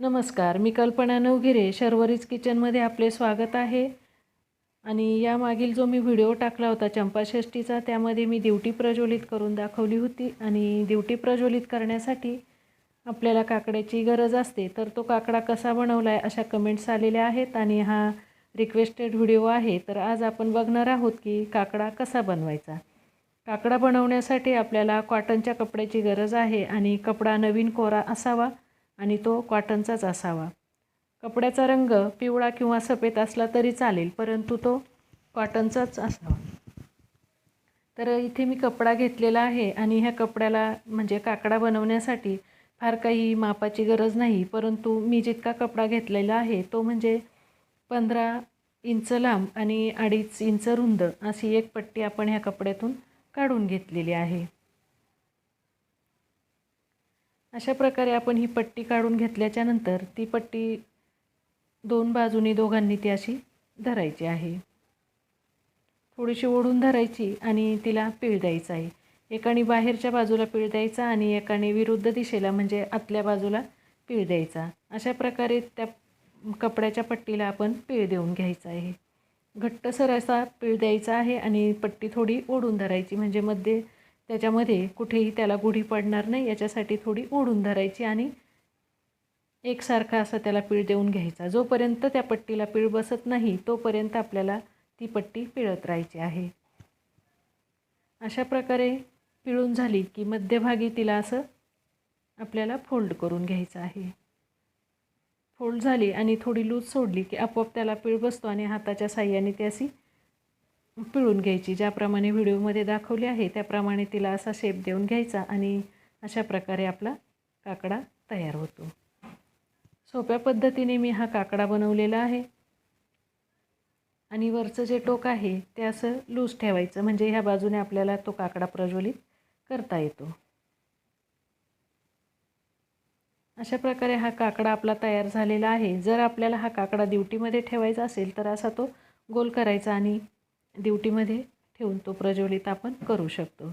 नमस्कार मी कल्पना नवगिरे शर्वरीज किचनमध्ये आपले स्वागत आहे. आणि यामागील जो मी व्हिडिओ टाकला होता चंपाषष्टीचा त्यामध्ये मी दिवटी प्रज्वलित करून दाखवली होती. आणि दिवटी प्रज्वलित करण्यासाठी आपल्याला काकड्याची गरज असते तर तो काकडा कसा बनवला आहे अशा कमेंट्स आलेल्या आहेत. आणि हा रिक्वेस्टेड व्हिडिओ आहे तर आज आपण बघणार आहोत की काकडा कसा बनवायचा. काकडा बनवण्यासाठी आपल्याला कॉटनच्या कपड्याची गरज आहे आणि कपडा नवीन कोरा असावा. आणि तो कॉटनचाच असावा. कपड्याचा रंग पिवळा किंवा सफेद असला तरी चालेल परंतु तो कॉटनचाच असावा. तर इथे मी कपडा घेतलेला आहे आणि ह्या कपड्याला म्हणजे काकडा बनवण्यासाठी फार काही मापाची गरज नाही परंतु मी जितका कपडा घेतलेला आहे तो म्हणजे पंधरा इंच लांब आणि अडीच इंच रुंद अशी एक पट्टी आपण ह्या कपड्यातून काढून घेतलेली आहे. अशा प्रकारे आपण ही पट्टी काढून घेतल्याच्या नंतर ती पट्टी दोन बाजूनी दोघांनी ती अशी धरायची आहे. थोडीशी ओढून धरायची आणि तिला पीळ द्यायचा आहे. एकाने बाहेरच्या बाजूला पीळ द्यायचा आणि एकाने विरुद्ध दिशेला म्हणजे आतल्या बाजूला पीळ द्यायचा. अशा प्रकारे त्या कपड्याच्या पट्टीला आपण पीळ देऊन घ्यायचा आहे. घट्टसर असा पीळ द्यायचा आहे आणि पट्टी थोडी ओढून धरायची म्हणजे मध्ये त्याच्यामध्ये कुठेही त्याला गुढी पडणार नाही याच्यासाठी थोडी ओढून धरायची आणि एकसारखा असा त्याला पीळ देऊन घ्यायचा. जोपर्यंत त्या पट्टीला पीळ बसत नाही तोपर्यंत आपल्याला ती पट्टी पिळत राहायची आहे. अशा प्रकारे पिळून झाली की मध्यभागी तिला असं आपल्याला फोल्ड करून घ्यायचं आहे. फोल्ड झाली आणि थोडी लूज सोडली की आपोआप त्याला पीळ बसतो आणि हाताच्या साह्याने ती अशी पिळून घ्यायची. ज्याप्रमाणे व्हिडिओमध्ये दाखवले आहे त्याप्रमाणे तिला असा शेप देऊन घ्यायचा आणि अशा प्रकारे आपला काकडा तयार होतो. सोप्या पद्धतीने मी हा काकडा बनवलेला आहे. आणि वरचं जे टोक आहे ते असं लूज ठेवायचं. म्हणजे ह्या बाजूने आपल्याला तो काकडा प्रज्वलित करता येतो. अशा प्रकारे हा काकडा आपला तयार झालेला आहे. जर आपल्याला हा काकडा ड्युटीमध्ये ठेवायचा असेल तर असा तो गोल करायचा आणि ड्युटीमध्ये ठेवून तो प्रज्वलित आपण करू शकतो.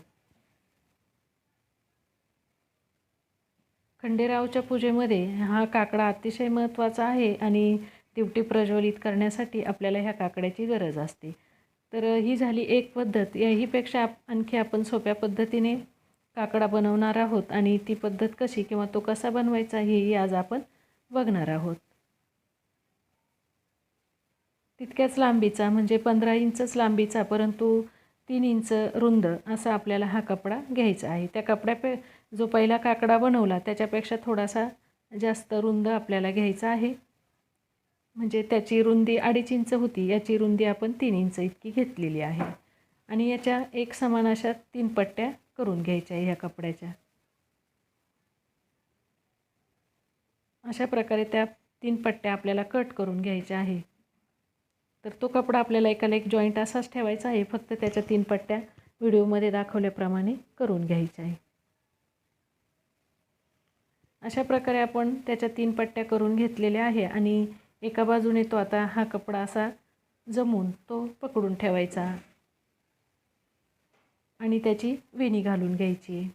खंडेरावच्या पूजेमध्ये हा काकडा अतिशय महत्त्वाचा आहे आणि दिवटी प्रज्वलित करण्यासाठी आपल्याला ह्या काकड्याची गरज असते. तर ही झाली एक पद्धत. याहीपेक्षा आणखी आपण सोप्या पद्धतीने काकडा बनवणार आहोत आणि ती पद्धत कशी किंवा तो कसा बनवायचा हेही आज आपण बघणार आहोत. तितक्याच लांबीचा म्हणजे पंधरा इंचच लांबीचा परंतु तीन इंच रुंद असा आपल्याला हा कपडा घ्यायचा आहे. त्या कपड्यापे जो पहिला काकडा बनवला त्याच्यापेक्षा थोडासा जास्त रुंद आपल्याला घ्यायचा आहे. म्हणजे त्याची रुंदी अडीच इंच होती याची रुंदी आपण तीन इंच इतकी घेतलेली आहे. आणि याच्या एक समान अशा तीन पट्ट्या करून घ्यायच्या ह्या कपड्याच्या. अशा प्रकारे त्या तीन पट्ट्या आपल्याला कट करून घ्यायच्या आहे. तर तो कपडा आपल्याला एकाला एक जॉईंट असाच ठेवायचा आहे. फक्त त्याच्या तीन पट्ट्या व्हिडिओमध्ये दाखवल्याप्रमाणे करून घ्यायच्या आहे. अशा प्रकारे आपण त्याच्या तीन पट्ट्या करून घेतलेल्या आहे आणि एका बाजूने तो आता हा कपडा असा जमून तो पकडून ठेवायचा आणि त्याची वेणी घालून घ्यायची आहे.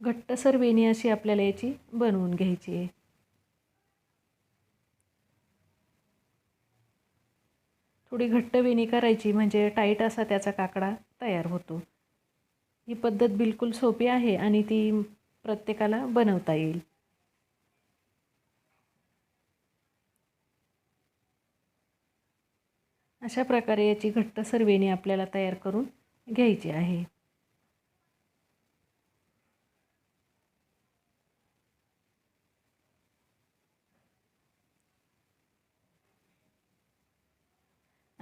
घट्टसर वेणी अशी आपल्याला याची बनवून घ्यायची आहे. थोडी घट्ट वेणी करायची म्हणजे टाईट असा त्याचा काकडा तयार होतो. ही पद्धत बिलकुल सोपी आहे आणि ती प्रत्येकाला बनवता येईल. अशा प्रकारे याची घट्टसर वेणी आपल्याला तयार करून घ्यायची आहे.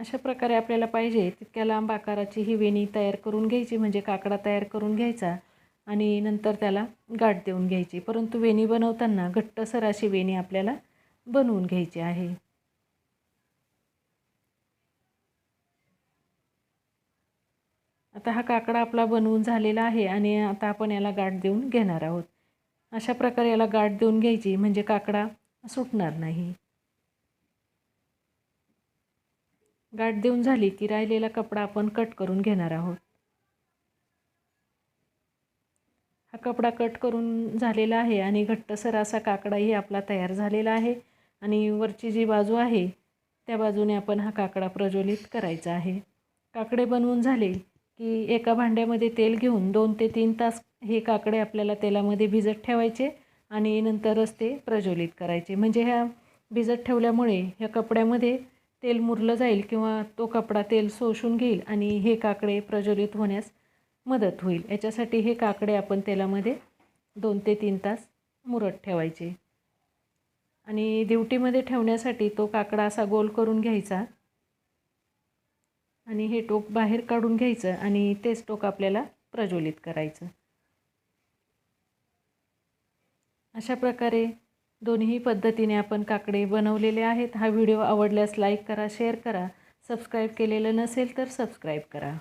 अशा प्रकारे आपल्याला पाहिजे तितक्या लांब आकाराची ही वेणी तयार करून घ्यायची म्हणजे काकडा तयार करून घ्यायचा आणि नंतर त्याला गाठ देऊन घ्यायची. परंतु वेणी बनवताना घट्टसर अशी वेणी आपल्याला बनवून घ्यायची आहे. आता हा काकडा आपला बनवून झालेला आहे आणि आता आपण याला गाठ देऊन घेणार आहोत. अशा प्रकारे याला गाठ देऊन घ्यायची म्हणजे काकडा सुटणार नाही. गाठ देऊन झाली की राहिलेला कपडा आपण कट करून घेणार आहोत. हा कपडा कट करून झालेला आहे आणि घट्टसर असा काकडाही आपला तयार झालेला आहे आणि वरची जी बाजू आहे त्या बाजूने आपण हा काकडा प्रज्वलित करायचा आहे. काकडे बनवून झाले की एका भांड्यामध्ये तेल घेऊन दोन ते तीन तास हे काकडे आपल्याला तेलामध्ये भिजत ठेवायचे आणि नंतरच ते प्रज्वलित करायचे. म्हणजे ह्या भिजत ठेवल्यामुळे ह्या कपड्यामध्ये तेल मुरलं जाईल किंवा तो कपडा तेल शोषून घेईल आणि हे काकडे प्रज्वलित होण्यास मदत होईल. याच्यासाठी हे काकडे आपण तेलामध्ये दोन ते तीन तास मुरत ठेवायचे. आणि दिवटीमध्ये ठेवण्यासाठी तो काकडा असा गोल करून घ्यायचा आणि हे टोक बाहेर काढून घ्यायचं आणि तेच टोक आपल्याला प्रज्वलित करायचं. अशा प्रकारे दोन्ही पद्धतीने आपण काकडे बनवलेले आहेत. हा व्हिडिओ आवडल्यास लाईक करा शेअर करा. सबस्क्राईब केलेलं नसेल तर सबस्क्राईब करा.